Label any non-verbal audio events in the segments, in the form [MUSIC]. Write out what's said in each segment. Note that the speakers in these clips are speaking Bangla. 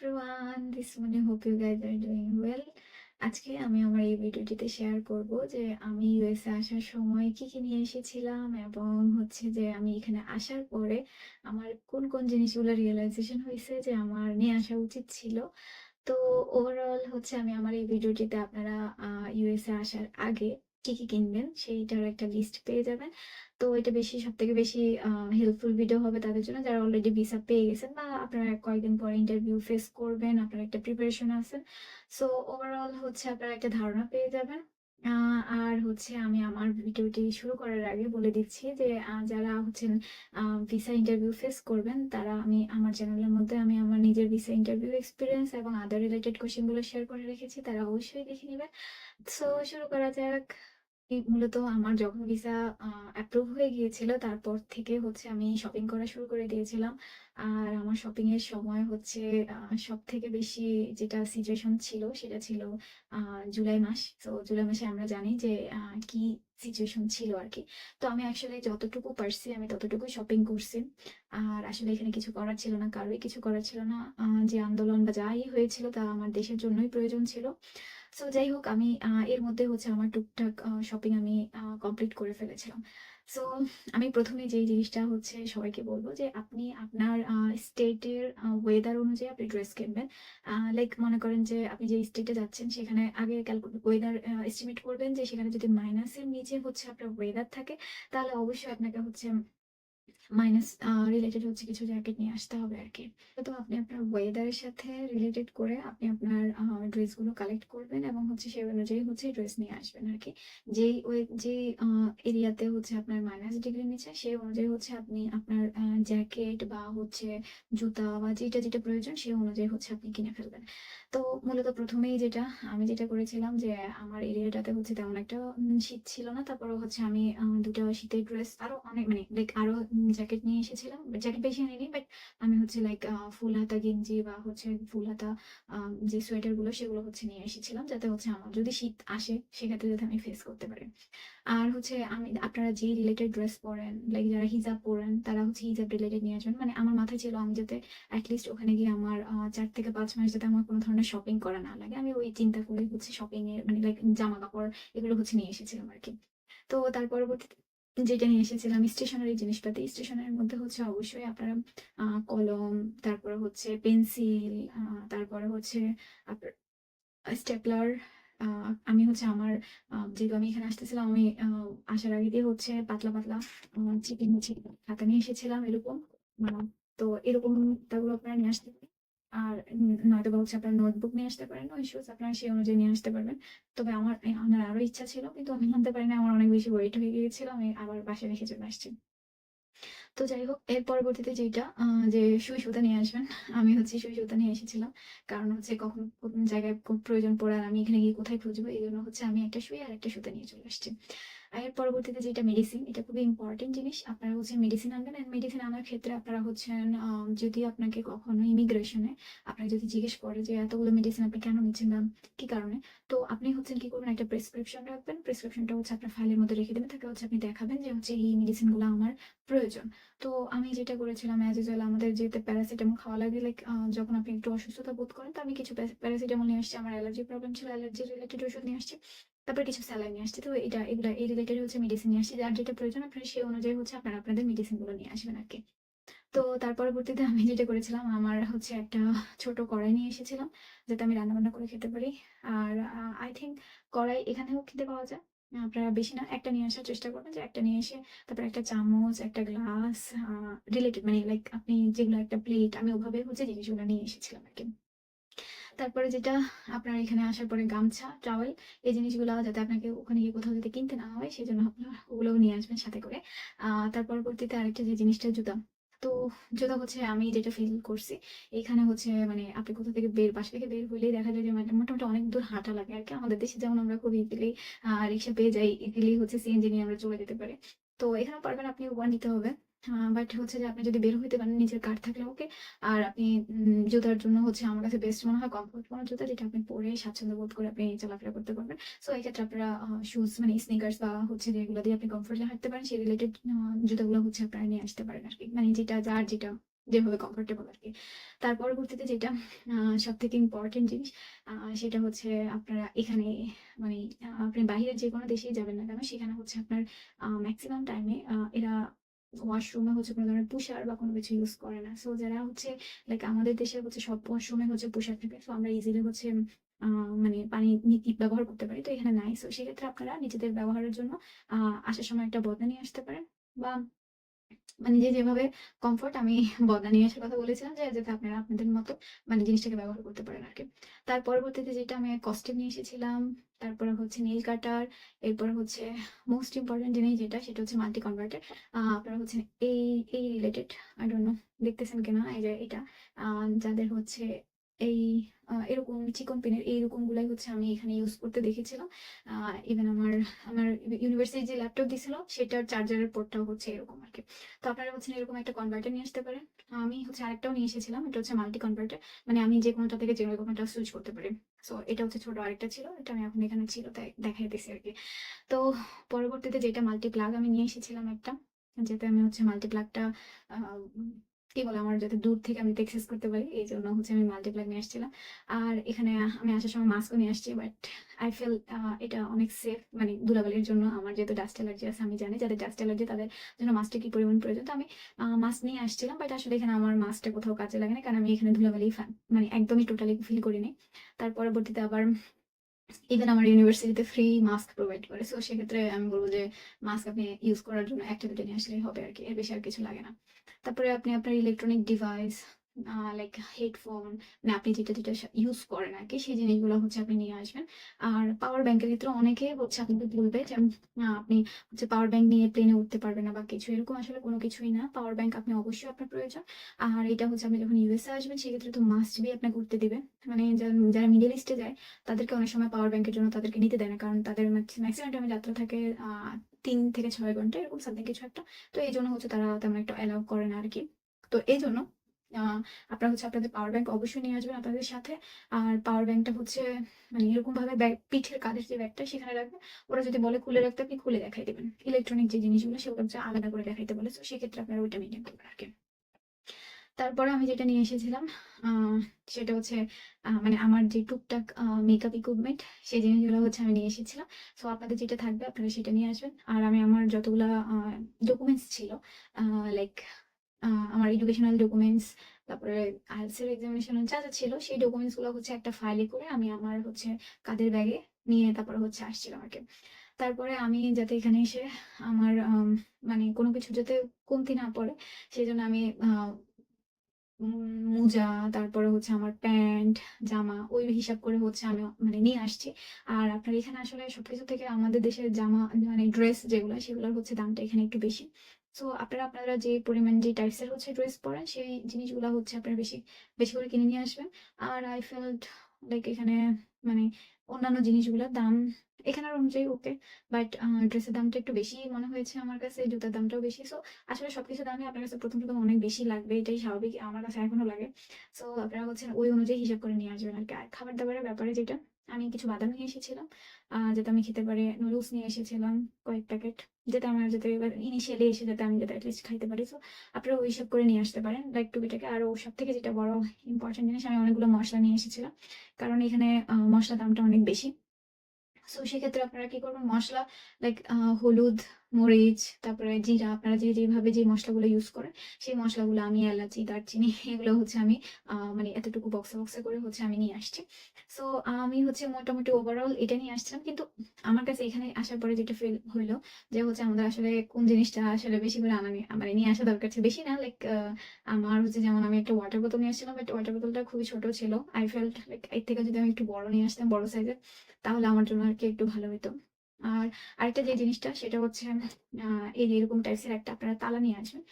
everyone, this morning hope you guys are doing well. আজকে আমি আমার এই ভিডিওটিতে শেয়ার করব যে আমি ইউএসএ আসার সময় কি কি নিয়ে এসেছিলাম এবং হচ্ছে যে আমি এখানে আসার পরে আমার কোন কোন জিনিসগুলো রিয়েলাইজেশন হয়েছে যে আমার নিয়ে আসা উচিত ছিল। তো ওভারঅল হচ্ছে আমি আমার এই ভিডিওটিতে আপনারা ইউএসএ আসার আগে কি কি কিনবেন সেইটার একটা লিস্ট পেয়ে যাবেন। তো এটা বেশি সব থেকে বেশি হেল্পফুল ভিডিও হবে তাদের জন্য। যারা অলরেডি ভিসা পেয়ে গেছেন বা আপনারা কয়েকদিন পরে ইন্টারভিউ ফেস করবেন, আপনার একটা প্রিপারেশন আছেন সো ওভারঅল হচ্ছে আপনারা একটা ধারণা পেয়ে যাবেন। আর হচ্ছে আমি আমার ভিডিওটি শুরু করার আগে বলে দিচ্ছি যে যারা হচ্ছেন ভিসা ইন্টারভিউ ফেস করবেন, তারা আমি আমার চ্যানেলের মধ্যে আমি আমার নিজের ভিসা ইন্টারভিউ এক্সপিরিয়েন্স এবং আদার রিলেটেড কোশ্চেনগুলো শেয়ার করে রেখেছি, তারা অবশ্যই দেখে নেবেন। সো শুরু করা যাক। মূলত আমার যখন ভিসা অ্যাপ্রুভ হয়ে গিয়েছিল, তারপর থেকে হচ্ছে আমি শপিং করা শুরু করে দিয়েছিলাম। আর আমার শপিং এর সময় হচ্ছে সব থেকে বেশি যেটা সিচুয়েশন ছিল, সেটা ছিল জুলাই মাস। তো জুলাই মাসে আমরা জানি যে কি সিচুয়েশন ছিল আর কি তো আমি আসলে যতটুকু পারছি, আমি ততটুকু শপিং করছি। আর আসলে এখানে কিছু করার ছিল না কারোই কিছু করার ছিল না। যে আন্দোলন বা যাই হয়েছিল, তা আমার দেশের জন্যই প্রয়োজন ছিল। সো যাই হোক আমি এর মধ্যে হচ্ছে আমার টুকটাক শপিং আমি কমপ্লিট করে ফেলেছিলাম। সো আমি প্রথমে যেই জিনিসটা হচ্ছে সবাইকে বলব যে আপনি আপনার স্টেটের ওয়েদার অনুযায়ী আপনি ড্রেস কিনবেন। লাইক মনে করেন যে আপনি যে স্টেটে যাচ্ছেন, সেখানে আগে ওয়েদার এস্টিমেট করবেন যে সেখানে যদি মাইনাসের নিচে হচ্ছে আপনার ওয়েদার থাকে, তাহলে অবশ্যই আপনাকে হচ্ছে মাইনাস রিলেটেড হচ্ছে কিছু জ্যাকেট নিয়ে আসতে হবে আর কি তো আপনি আপনার ওয়েদারের সাথে রিলেটেড করে আপনি আপনার ড্রেসগুলো কালেক্ট করবেন এবং হচ্ছে সেই অনুযায়ী হচ্ছে ড্রেস নিয়ে আসবেন আর কি যেই ওই যে এরিয়াতে হচ্ছে আপনার মাইনাস ডিগ্রি নিচে, সেই অনুযায়ী হচ্ছে আপনি আপনার জ্যাকেট বা হচ্ছে জুতা বা যেটা যেটা প্রয়োজন, সেই অনুযায়ী হচ্ছে আপনি কিনে ফেলবেন। তো মূলত প্রথমেই যেটা, আমি যেটা করেছিলাম যে আমার এরিয়াটাতে হচ্ছে তেমন একটা শীত ছিল না তারপরে হচ্ছে আমি দুটো শীতের ড্রেস আরও অনেক মানে লাইক আরও জ্যাকেট নিয়ে এসেছিলাম জ্যাকেট বেশি আনিনি বাট আমি হচ্ছে লাইক ফুল হাতা গেঞ্জি বা হচ্ছে ফুল হাতা যে সোয়েটারগুলো সেগুলো হচ্ছে নিয়ে এসেছিলাম, যাতে হচ্ছে আমার যদি শীত আসে, সেক্ষেত্রে যাতে আমি ফেস করতে পারি। আর হচ্ছে আমি, আপনারা যে রিলেটেড ড্রেস পরেন লাইক যারা হিজাব পরেন, তারা হচ্ছে হিজাব রিলেটেড নিয়ে আসবেন মানে আমার মাথায় ছিল আমি যাতে অ্যাটলিস্ট ওখানে গিয়ে আমার চার থেকে পাঁচ মাস যাতে আমার কোনো ধরনের শপিং করা না লাগে। আমি ওই চিন্তা করে হচ্ছে শপিং এর মানে লাইক জামা কাপড় এগুলো হচ্ছে নিয়ে এসেছিলাম আর কি। তো তার পরবর্তীতে যেটা নিয়ে এসেছিলাম স্টেশনারি জিনিসপাতি স্টেশনারির মধ্যে হচ্ছে অবশ্যই আপনারা কলম, তারপরে হচ্ছে পেন্সিল তারপরে হচ্ছে স্টেপলার আমি হচ্ছে আমার যেহেতু আমি এখানে আসতেছিলাম, আমি আসার আগে দিয়ে হচ্ছে পাতলা পাতলা চিকেন হচ্ছে খাতা নিয়ে এসেছিলাম এরকম তো এরকম খাতাগুলো আপনারা নিয়ে আসতে পারেন। আর নয়তো বা হচ্ছে আপনার নোটবুক নিয়ে আসতে পারেন ওই শুজ আপনারা সেই অনুযায়ী নিয়ে আসতে পারবেন। তবে আমার আমার আরও ইচ্ছা ছিল, কিন্তু আমি আনতে পারি না আমার অনেক বেশি ওয়েট হয়ে গিয়েছিল, আমি আবার বাসায় রেখে চলে আসছি। তো যাই হোক, এর পরবর্তীতে যেটা যে সুই সুতা নিয়ে আসবেন, আমি হচ্ছে সুই সুতা নিয়ে এসেছিলাম। কারণ হচ্ছে কখন, কোন জায়গায় প্রয়োজন পড়ে আর আমি এখানে গিয়ে কোথায় খুঁজবো? এই জন্য হচ্ছে আমি একটা সুই আর একটা সুতা নিয়ে চলে আসছি। আর এর পরবর্তীতে যেটা মেডিসিন এটা খুবই ইম্পর্টেন্ট জিনিস। আপনারা হচ্ছে মেডিসিন আনবেন এন্ড মেডিসিন আনার ক্ষেত্রে আপনারা হচ্ছেন যদি আপনাকে কখনো ইমিগ্রেশনে আপনাকে যদি জিজ্ঞেস করে যে এতগুলো মেডিসিন আপনি কেন নিচ্ছেন বা কি কারণে, তো আপনি হচ্ছেন কি করবেন, একটা প্রেসক্রিপশন রাখবেন। প্রেসক্রিপশনটা হচ্ছে আপনার ফাইলের মধ্যে রেখে দেবেন, তাকে হচ্ছে আপনি দেখাবেন যে হচ্ছে এই মেডিসিনগুলো আমার প্রয়োজন। তো আমি যেটা করেছিলাম অ্যাজ ইউজুয়াল আমাদের যেতে প্যারাসিটামল খাওয়া লাগে লাইক যখন আপনি একটু অসুস্থতা বোধ করেন, তো আমি কিছু প্যারাসিটামল নিয়ে আসছি। আমার অ্যালার্জি প্রবলেম ছিল অ্যালার্জি রিলেটেড ওষুধ নিয়ে আসছি। তারপর কিছু স্যালাইন নিয়ে আসছে। তো এটা, এগুলা, এই রিলেটেড হচ্ছে মেডিসিন নিয়ে আসছি। যার যেটা প্রয়োজন, আপনারা সেই অনুযায়ী হচ্ছে আপনারা আপনাদের মেডিসিনগুলো নিয়ে আসবেন আর কি তো তার পরবর্তীতে আমি যেটা করেছিলাম, আমার হচ্ছে একটা ছোট কড়াই নিয়ে এসেছিলাম, যাতে আমি রান্না বান্না করে খেতে পারি। আর আই থিঙ্ক কড়াই এখানেও খেতে পাওয়া যায়। আপনারা বেশি না, একটা নিয়ে আসার চেষ্টা করবেন যে একটা নিয়ে এসে তারপর একটা চামচ, একটা গ্লাস রিলেটেড মানে লাইক আপনি যেগুলো একটা প্লেট আমি ওভাবে হচ্ছে জিনিসগুলো নিয়ে এসেছিলাম আর কি তারপরে যেটা আপনার এখানে আসার পরে গামছা টাওয়েল এই জিনিসগুলো যাতে আপনাকে ওখানে গিয়ে কোথাও যাতে কিনতে না হয় সেই জন্য আপনার ওগুলোও নিয়ে আসবেন সাথে করে। তার পরবর্তীতে আরেকটা যে জিনিসটা জুতা। তো জুতা হচ্ছে আমি যেটা ফিল করছি, এখানে হচ্ছে মানে আপনি কোথা থেকে বের, বাসা থেকে বের হলেই দেখা যায় যে মানে মোটামুটি অনেক দূর হাঁটা লাগে আর কি আমাদের দেশে যেমন আমরা খুব ইজিলি রিক্সা পেয়ে যাই ইজিলি হচ্ছে সিএনজি নিয়ে আমরা চলে যেতে পারি। তো এখানে পারবেন আপনি উবার নিতে হবে। বাট হচ্ছে যে আপনি যদি বের হইতে পারেন নিজের কার থাকলে ওকে। আর আপনি জুতার জন্য হচ্ছে আমার কাছে বেস্ট মনে হয় কমফোর্ট কোনো জুতা যেটা আপনি পরে স্বাচ্ছন্দ্য বোধ করে আপনি চলাফেরা করতে পারবেন। সো এই ক্ষেত্রে আপনারা শুজ মানে স্নিকার্স বা হচ্ছে যেগুলো দিয়ে আপনি কমফোর্টলি হাঁটতে পারেন, সেই রিলেটেড জুতাগুলো হচ্ছে আপনারা নিয়ে আসতে পারেন আর কি মানে যেটা যার যেটা যেভাবে কমফোর্টেবল আর কি তার পরবর্তীতে যেটা সব থেকে ইম্পর্টেন্ট জিনিস সেটা হচ্ছে আপনারা এখানে মানে আপনি বাইরের যে কোনো দেশেই যাবেন না কেন, সেখানে হচ্ছে আপনার ম্যাক্সিমাম টাইমে এরা ওয়াশরুমে হচ্ছে কোনো ধরনের পুষার বা কোনো কিছু ইউজ করে না। সো যারা হচ্ছে লাইক আমাদের দেশে হচ্ছে সব ওয়াশরুমে হচ্ছে পুষার থাকে। সো আমরা ইজিলি হচ্ছে মানে পানি ব্যবহার করতে পারি। তো এখানে নাই। সো সেক্ষেত্রে আপনারা নিজেদের ব্যবহারের জন্য আসার সময় একটা বদলা নিয়ে আসতে পারেন। বা মানে যে যেভাবে কমফোর্ট আমি বদনা নিয়ে আসার কথা বলেছিলাম যে, যাতে আপনারা আপনাদের মতো মানে জিনিসটাকে ব্যবহার করতে পারেন আর কি তার পরবর্তীতে যেটা আমি কস্টিউম নিয়ে এসেছিলাম, তারপরে হচ্ছে নীল কাটার এরপরে হচ্ছে মোস্ট ইম্পর্টেন্ট জিনিস যেটা, সেটা হচ্ছে মাল্টি কনভার্টার আপনারা হচ্ছে এই এই রিলেটেড আই ডোন্ট নো দেখতেছেন কিনা? এই যে এটা যাদের হচ্ছে এই এরকম চিকন পেনের এইরকম গুলাই হচ্ছে আমি এখানে ইউজ করতে দেখেছিলাম। ইভেন আমার আমার ইউনিভার্সিটি যে ল্যাপটপ দিছিল সেটার চার্জারের পোর্টটাও হচ্ছে এরকম আর কি তো আপনারা হচ্ছেন এরকম একটা কনভার্টার নিয়ে আসতে পারেন। আমি হচ্ছে আরেকটাও নিয়ে এসেছিলাম, এটা হচ্ছে মাল্টি কনভার্টার মানে আমি যে কোনোটা থেকে যে কোনোটা সুইচ করতে পারি। সো এটা হচ্ছে ছোট আরেকটা ছিল, এটা আমি এখন এখানে ছিল, তাই দেখাই দেখাইতেছি আর কি তো পরবর্তীতে যেটা মাল্টি প্লাগ আমি নিয়ে এসেছিলাম একটা যাতে আমি হচ্ছে মাল্টি প্লাগটা কি বলে, আমার যাতে দূর থেকে আমি অ্যাক্সেস করতে পারি, এই জন্য হচ্ছে আমি মাল্টিপ্লাগ নিয়ে আসছিলাম। আর এখানে আমি আসার সময় মাস্কও নিয়ে আসছি বাট আই ফিল এটা অনেক সেফ মানে ধুলাবালির জন্য আমার যেহেতু ডাস্ট অ্যালার্জি আছে, আমি জানি যাদের ডাস্ট অ্যালার্জি তাদের জন্য মাস্কটা কি পরিমাণ প্রয়োজন? তো আমি মাস্ক নিয়ে আসছিলাম বাট আসলে এখানে আমার মাস্কটা কোথাও কাজে লাগে না, কারণ আমি এখানে ধুলাবালি মানে একদমই টোটালি ফিল করিনি। তার পরবর্তীতে আবার ইভেন আমার ইউনিভার্সিটিতে ফ্রি মাস্ক প্রোভাইড করে। সো সেক্ষেত্রে আমি বলব যে মাস্ক আপনি ইউজ করার জন্য একটা নিয়ে আসলেই হবে আর কি। এর বেশি আর কিছু লাগে না। তারপরে আপনি আপনার ইলেকট্রনিক ডিভাইস লাইক হেডফোন মানে আপনি যেটা যেটা ইউজ করেন আর কি সেই জিনিসগুলো হচ্ছে আপনি নিয়ে আসবেন। আর পাওয়ার ব্যাংকের ক্ষেত্রে অনেকে হচ্ছে আপনাকে বলবে যে আপনি হচ্ছে পাওয়ার ব্যাংক নিয়ে প্লেনে উঠতে পারবেন না বা কিছু। এরকম আসলে কোনো কিছুই না। পাওয়ার ব্যাংক আপনি অবশ্যই আপনার প্রয়োজন। আর এটা হচ্ছে আপনি যখন ইউএসএ আসবেন, সেক্ষেত্রে তো মাস্ট বি আপনাকে উঠতে দিবে। মানে যারা- মিডল ইস্টে যায়, তাদেরকে অনেক সময় পাওয়ার ব্যাংকের জন্য তাদেরকে নিতে দেয় না। কারণ তাদের ম্যাক্সিমাম টাইমে যাত্রা থাকে তিন থেকে ছয় ঘণ্টা, এরকম সামথিং কিছু একটা। তো এই জন্য হচ্ছে তারা তেমন একটা অ্যালাউ করে না আর কি তো এই জন্য আপনারা হচ্ছে আপনাদের পাওয়ার ব্যাংক অবশ্যই নিয়ে আসবেন আপনাদের সাথে। আর পাওয়ার ব্যাংকটা হচ্ছে মানে এরকম ভাবে ব্যাগ, পিঠের কাঁধের যে ব্যাগটা সেখানে রাখবেন। ওরা যদি বলে খুলে রাখতে, আপনি খুলে দেখাই দেবেন। ইলেকট্রনিক যে জিনিসগুলো, সেগুলো হচ্ছে আলাদা করে দেখাইতে বলে। তো সেক্ষেত্রে আপনারা ওইটা মেনটেন করবেন আর কি। তারপরে আমি যেটা নিয়ে এসেছিলাম সেটা হচ্ছে মানে আমার যে টুকটাক মেকআপ ইকুইপমেন্ট সেই জিনিসগুলো হচ্ছে আমি নিয়ে এসেছিলাম। সো আপনাদের যেটা থাকবে, আপনারা সেটা নিয়ে আসবেন। আর আমি আমার যতগুলা ডকুমেন্টস ছিল লাইক আমার এডুকেশনাল ডকুমেন্টস তারপরে আইএলটিএস এর এক্সামিনেশন যা যা ছিল সেই ডকুমেন্টসগুলো হচ্ছে একটা ফাইলে করে আমি আমার হচ্ছে কাঁধের ব্যাগে নিয়ে তারপরে হচ্ছে আসছিলাম আর কি তারপরে আমি যাতে এখানে এসে আমার আম, মানে কোনো কিছু যাতে কমতি না পড়ে সেই জন্য আমি মোজা তারপরে হচ্ছে আমার প্যান্ট জামা ওই হিসাব করে হচ্ছে আমি মানে নিয়ে আসছি। আর আপনার এখানে আসলে সবকিছু থেকে আমাদের দেশের জামা মানে ড্রেস যেগুলো সেগুলোর হচ্ছে দামটা এখানে একটু বেশি। সো আপনারা আপনারা যে পরিমাণ যে টাইপসের হচ্ছে ড্রেস পরেন, সেই জিনিসগুলো হচ্ছে আপনারা বেশি বেশি করে কিনে নিয়ে আসবেন। আর আই ফেল্ট লাইক এখানে মানে অন্যান্য জিনিসগুলোর দাম এখানের অনুযায়ী ওকে বাট ড্রেসের দামটা একটু বেশি মনে হয়েছে আমার কাছে, জুতার দামটাও বেশি। সো আসলে সবকিছু দামই আপনার কাছে প্রথম প্রথম অনেক বেশি লাগবে, এটাই স্বাভাবিক, আমার কাছে এখনও লাগে। সো আপনারা হচ্ছেন ওই অনুযায়ী হিসাব করে নিয়ে আসবেন আর কি। আর খাবার দাবারের ব্যাপারে যেটা আমি কিছু বাদাম নিয়ে এসেছিলাম যাতে আমি খেতে পারি নুডলস নিয়ে এসেছিলাম কয়েক প্যাকেট যাতে আমার যাতে ইনিশিয়ালি এসে যাতে আমি যাতে অ্যাটলিস্ট খাইতে পারি। সো আপনারা ওই সব করে নিয়ে আসতে পারেন লাইক টুপিটাকে আর সব থেকে যেটা বড় ইম্পর্টেন্ট জিনিস আমি অনেকগুলো মশলা নিয়ে এসেছিলাম। কারণ এখানে আহ, মশলার দামটা অনেক বেশি। সো সেক্ষেত্রে আপনারা কি করবেন মশলা লাইক হলুদ মরিচ, তারপরে জিরা, আপনারা যে যেভাবে যে মশলাগুলো ইউজ করেন, সেই মশলাগুলো আমি এলাচি, দারচিনি, [LAUGHS] এগুলো হচ্ছে আমি মানে এতটুকু বক্সে বক্সে করে হচ্ছে আমি নিয়ে আসছি। সো আমি হচ্ছে মোটামুটি ওভারঅল এটা নিয়ে আসছিলাম, কিন্তু আমার কাছে এখানে আসার পরে যেটা ফিল হইল যে হচ্ছে আমাদের আসলে কোন জিনিসটা আসলে বেশি করে আনা মানে নিয়ে আসা দরকার ছিল। বেশি না লাইক আমার হচ্ছে যেমন আমি একটা ওয়াটার বোতল নিয়ে আসছিলাম বাট ওয়াটার বোতলটা খুবই ছোট ছিল। আই ফেল্ট লাইক এর থেকে যদি আমি একটু বড় নিয়ে আসতাম, বড় সাইজের তাহলে আমার জন্য আর কি একটু ভালো হতো আর আরেকটা যে জিনিসটা, সেটা হচ্ছে এই যে এরকম টাইপসের একটা আপনারা তালা নিয়ে আসবেন।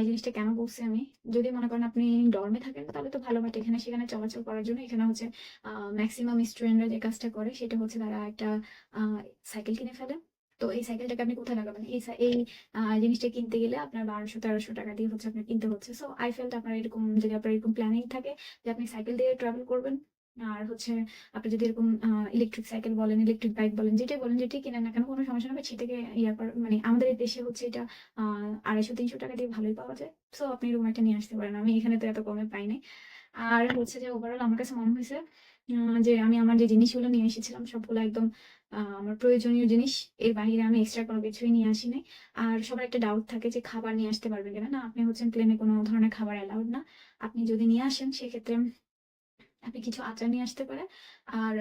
এই জিনিসটা কেন বলছি আমি? যদি মনে করেন আপনি ডর্মে থাকেন, তাহলে তো ভালো বাট এখানে, সেখানে চলাচল করার জন্য এখানে হচ্ছে ম্যাক্সিমাম স্টুডেন্টরা যে কাজটা করে, সেটা হচ্ছে তারা একটা সাইকেল কিনে ফেলে। তো এই সাইকেলটাকে আপনি কোথায় লাগাবেন? এই এই জিনিসটা কিনতে গেলে আপনার বারোশো, তেরোশো টাকা দিয়ে হচ্ছে আপনার কিনতে হচ্ছে। সো আই ফেল্ট আপনার এরকম, যদি আপনার এরকম প্ল্যানিং থাকে যে আপনি সাইকেল দিয়ে ট্রাভেল করবেন আর হচ্ছে আপনি যদি এরকম ইলেকট্রিক সাইকেল বলেন, ইলেকট্রিক বাইক বলেন, যেটাই বলেন, যেটাই কিনেন না কেন কোনো সমস্যা না। সেটাকে ইয়া করা মানে আমাদের দেশে হচ্ছে এটা আ ৳২৫০-৩০০ দিয়ে ভালোই পাওয়া যায়। সো আপনি এরকম একটা নিয়ে আসতে পারেন। আমি এখানে তো এত কমে পাই নাই। আর হচ্ছে যে ওভারঅল আমার কাছে মনে হইছে আ যে আমি আমার যে জিনিসগুলো নিয়ে এসেছিলাম সবগুলো একদম আমার প্রয়োজনীয় জিনিস। এর বাহিরে আমি এক্সট্রা কোনো কিছুই নিয়ে আসি নাই। আর সবার একটা ডাউট থাকে যে খাবার নিয়ে আসতে পারবেন কিনা? না, আপনি হচ্ছেন প্লেনে কোনো ধরনের খাবার অ্যালাউড না। আপনি যদি নিয়ে আসেন সেক্ষেত্রে আপনি কিছু আচার নিয়ে আসতে পারেন। আর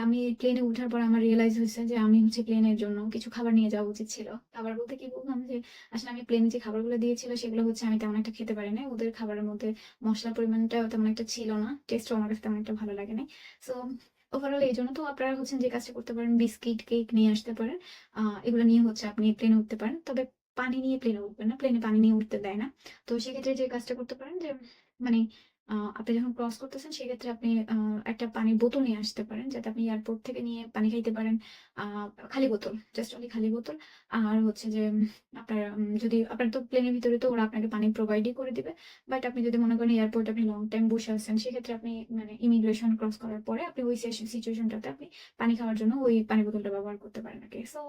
আমি প্লেনে উঠার পর আমার রিয়ালাইজ হইছে যে আমি হচ্ছে প্লেনের জন্য কিছু খাবার নিয়ে যাওয়া উচিত ছিল। খাবার বলতে কি বললাম যে আসলে আমি প্লেনে যে খাবারগুলো দিয়েছিল সেগুলো হচ্ছে আমি তেমন একটা খেতে পারি নাই। ওদের খাবারের মধ্যে মসলার পরিমাণটাও তেমন একটা ছিল না। টেস্টও আমার কাছে তেমন একটা ভালো লাগে নাই। সো ওভারঅল এইজন্য তো আপনারা হচ্ছেন যে কাজটা করতে পারেন বিস্কিট, কেক নিয়ে আসতে পারেন। এগুলো নিয়ে হচ্ছে আপনি প্লেনে উঠতে পারেন। তবে পানি নিয়ে প্লেনে উঠবেন না। প্লেনে পানি নিয়ে উঠতে দেয় না। তো সেক্ষেত্রে যে কাজটা করতে পারেন যে মানে আপনি যখন ক্রস করতেছেন সেক্ষেত্রে আপনি একটা পানির বোতল নিয়ে আসতে পারেন। যাতে আপনি এয়ারপোর্ট থেকে নিয়ে পানি খাইতে পারেন। খালি বোতল, জাস্ট অনলি খালি বোতল। আর হচ্ছে যে আপনার যদি আপনার তো প্লেনের ভিতরে তো ওরা আপনাকে পানি প্রোভাইডই করে দিবে। বাট আপনি যদি মনে করেন এয়ারপোর্টে আপনি লং টাইম বসে আছেন সেক্ষেত্রে আপনি মানে ইমিগ্রেশন ক্রস করার পরে আপনি ওই সিচুয়েশনটাতে আপনি পানি খাওয়ার জন্য ওই পানি বোতলটা ব্যবহার করতে পারেন আরকি। সো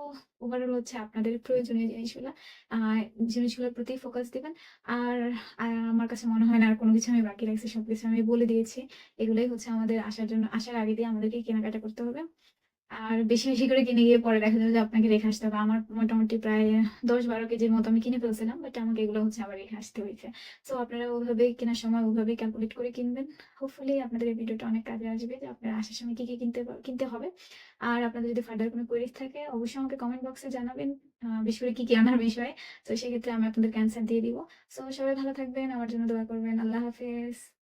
ওভারঅল হচ্ছে আপনাদের প্রয়োজনীয় জিনিসগুলা জিনিসগুলোর প্রতি ফোকাস দিবেন। আর আমার কাছে মনে হয় না আর কোনো কিছু আমি বাকি রাখছি। সবকিছু আমি বলে দিয়েছি। এগুলোই হচ্ছে আমাদের আসার জন্য আসার আগে দিয়ে আমাদেরকে কেনাকাটা করতে হবে। আর বেশি, বেশি করে কিনে গিয়ে পরে দেখা যাবে যে আপনাকে রেখে আসতে হবে। আমার মোটামুটি প্রায় ১০-১২ কেজির মতো আমি কিনে ফেলছিলাম। বাট আমাকে এগুলো হচ্ছে আবার রেখে আসতে হয়েছে। সো আপনারা ওভাবেই কেনার সময় ওভাবেই ক্যালকুলেট করে কিনবেন। হোপফুলি আপনাদের এই ভিডিওটা অনেক কাজে আসবে যে আপনারা আসার সময় কি, কি কিনতে কিনতে হবে। আর আপনাদের যদি ফার্দার কোনো কোয়েরিজ থাকে অবশ্যই আমাকে কমেন্ট বক্সে জানাবেন। বেশি করে কি, কি আনার বিষয়ে। সো সেক্ষেত্রে আমি আপনাদেরকে অ্যান্সার দিয়ে দিব। সো সবাই ভালো থাকবেন। আমার জন্য দোয়া করবেন। আল্লাহ হাফেজ।